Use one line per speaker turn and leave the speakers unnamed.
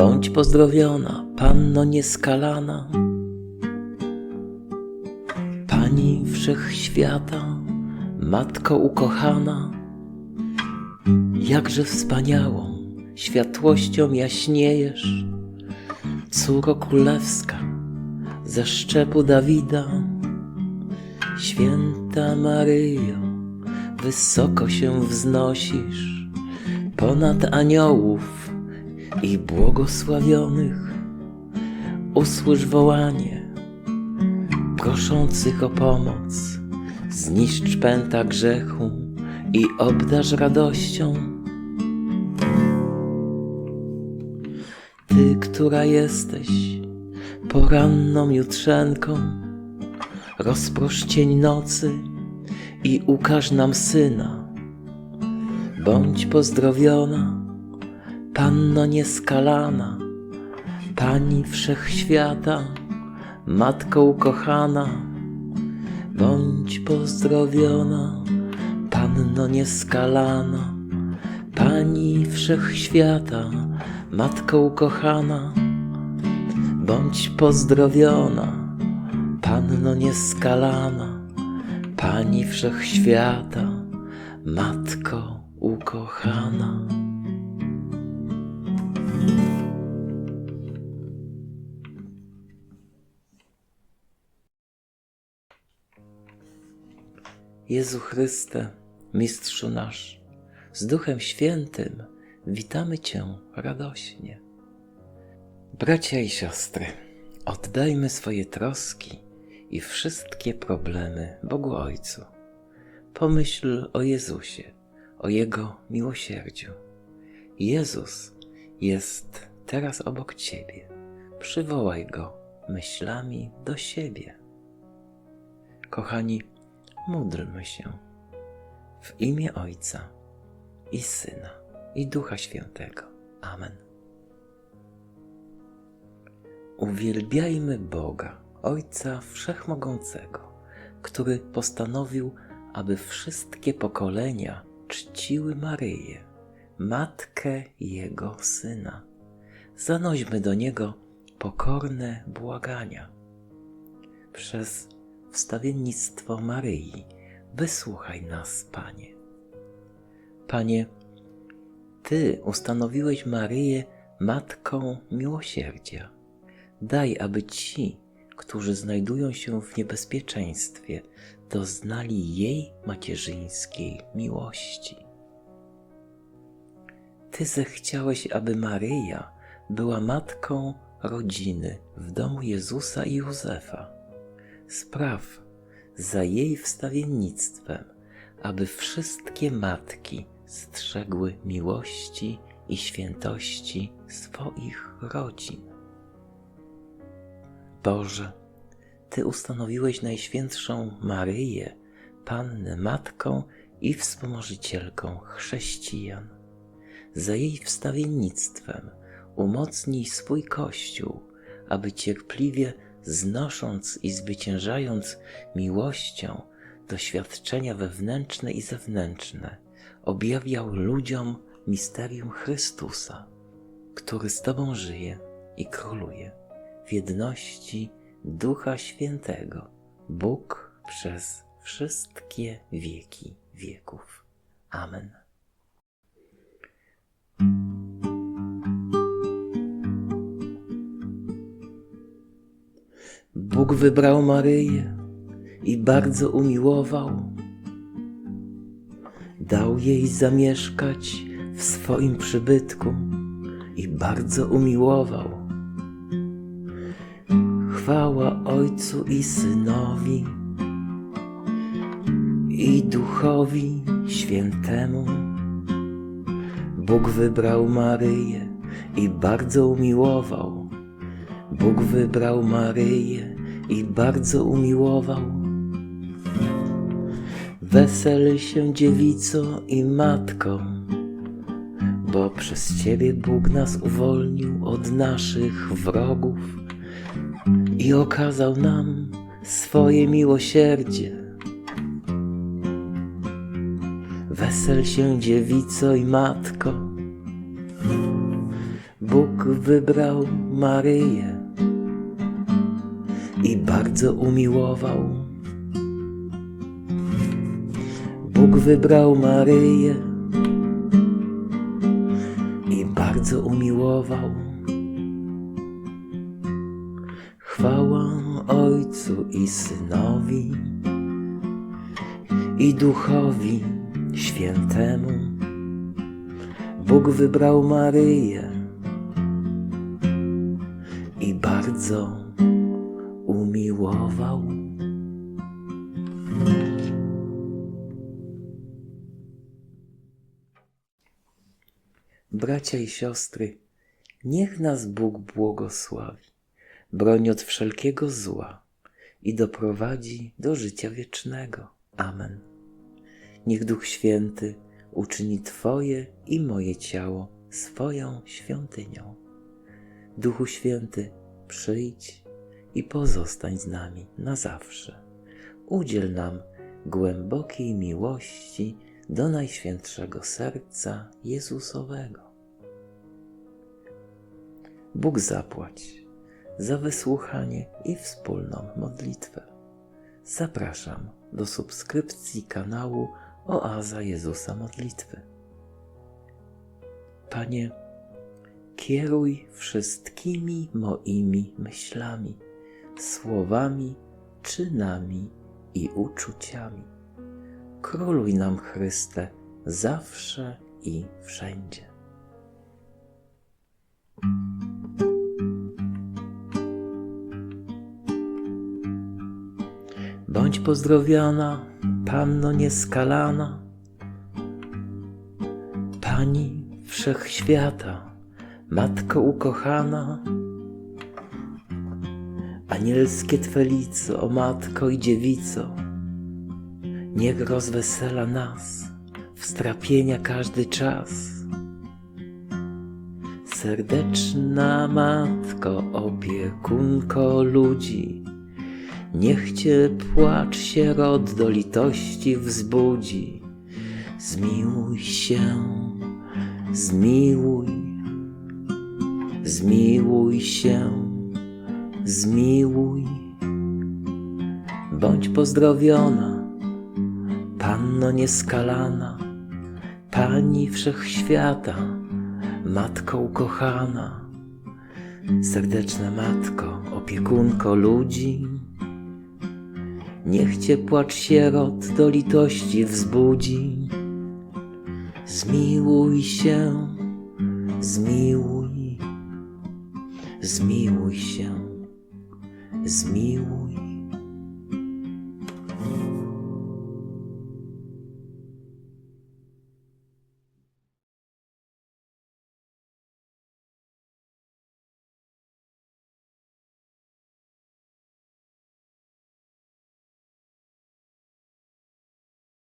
Bądź pozdrowiona, panno nieskalana, Pani wszechświata, matko ukochana, jakże wspaniałą światłością jaśniejesz, córo królewska ze szczepu Dawida, święta Maryjo, wysoko się wznosisz. Ponad aniołów i błogosławionych. Usłysz wołanie proszących o pomoc, zniszcz pęta grzechu i obdarz radością. Ty, która jesteś poranną jutrzenką, rozprosz cień nocy i ukaż nam Syna. Bądź pozdrowiona, Panno nieskalana, Pani Wszechświata, Matko ukochana. Bądź pozdrowiona, Panno nieskalana, Pani Wszechświata, Matko ukochana. Bądź pozdrowiona, Panno nieskalana, Pani Wszechświata, Matko ukochana. Jezu Chryste, Mistrzu nasz, z Duchem Świętym witamy Cię radośnie. Bracia i siostry, oddajmy swoje troski i wszystkie problemy Bogu Ojcu. Pomyśl o Jezusie, o Jego miłosierdziu. Jezus jest teraz obok Ciebie. Przywołaj Go myślami do siebie. Kochani, módlmy się w imię Ojca i Syna i Ducha Świętego. Amen. Uwielbiajmy Boga, Ojca Wszechmogącego, który postanowił, aby wszystkie pokolenia czciły Maryję, Matkę Jego Syna. Zanośmy do Niego pokorne błagania. Przez wstawiennictwo Maryi wysłuchaj nas, Panie. Panie, Ty ustanowiłeś Maryję Matką Miłosierdzia. Daj, aby ci, którzy znajdują się w niebezpieczeństwie, doznali jej macierzyńskiej miłości. Ty zechciałeś, aby Maryja była matką rodziny w domu Jezusa i Józefa. Spraw za jej wstawiennictwem, aby wszystkie matki strzegły miłości i świętości swoich rodzin. Boże, Ty ustanowiłeś Najświętszą Maryję, Pannę Matką i Wspomożycielką chrześcijan. Za jej wstawiennictwem umocnij swój Kościół, aby cierpliwie znosząc i zwyciężając miłością doświadczenia wewnętrzne i zewnętrzne, objawiał ludziom misterium Chrystusa, który z Tobą żyje i króluje w jedności Ducha Świętego, Bóg przez wszystkie wieki wieków. Amen. Bóg wybrał Maryję i bardzo umiłował. Dał jej zamieszkać w swoim przybytku i bardzo umiłował. Chwała Ojcu i Synowi i Duchowi Świętemu. Bóg wybrał Maryję i bardzo umiłował. Bóg wybrał Maryję i bardzo umiłował. Wesel się dziewico i matko, bo przez Ciebie Bóg nas uwolnił od naszych wrogów i okazał nam swoje miłosierdzie. Wesel się dziewico i matko, Bóg wybrał Maryję i bardzo umiłował. Bóg wybrał Maryję i bardzo umiłował. Chwała Ojcu i Synowi i Duchowi Świętemu. Bóg wybrał Maryję i bardzo umiłował. Bracia i siostry, niech nas Bóg błogosławi, broni od wszelkiego zła i doprowadzi do życia wiecznego. Amen. Niech Duch Święty uczyni Twoje i moje ciało swoją świątynią. Duchu Święty, przyjdź i pozostań z nami na zawsze. Udziel nam głębokiej miłości do Najświętszego Serca Jezusowego. Bóg zapłać za wysłuchanie i wspólną modlitwę. Zapraszam do subskrypcji kanału Oaza Jezusa Modlitwy. Panie, kieruj wszystkimi moimi myślami, słowami, czynami i uczuciami. Króluj nam, Chryste, zawsze i wszędzie. Bądź pozdrowiona, Panno nieskalana, Pani Wszechświata, Matko ukochana, Anielskie Twe lico, o Matko i Dziewico, niech rozwesela nas w strapienia każdy czas. Serdeczna Matko, opiekunko ludzi, Niech Cię płacz sierot do litości wzbudzi. Zmiłuj się, zmiłuj, zmiłuj się, zmiłuj. Bądź pozdrowiona, Panno nieskalana, Pani Wszechświata, Matko ukochana. Serdeczna Matko, opiekunko ludzi, Niech Cię płacz sierot do litości wzbudzi. Zmiłuj się, zmiłuj, zmiłuj się, zmiłuj.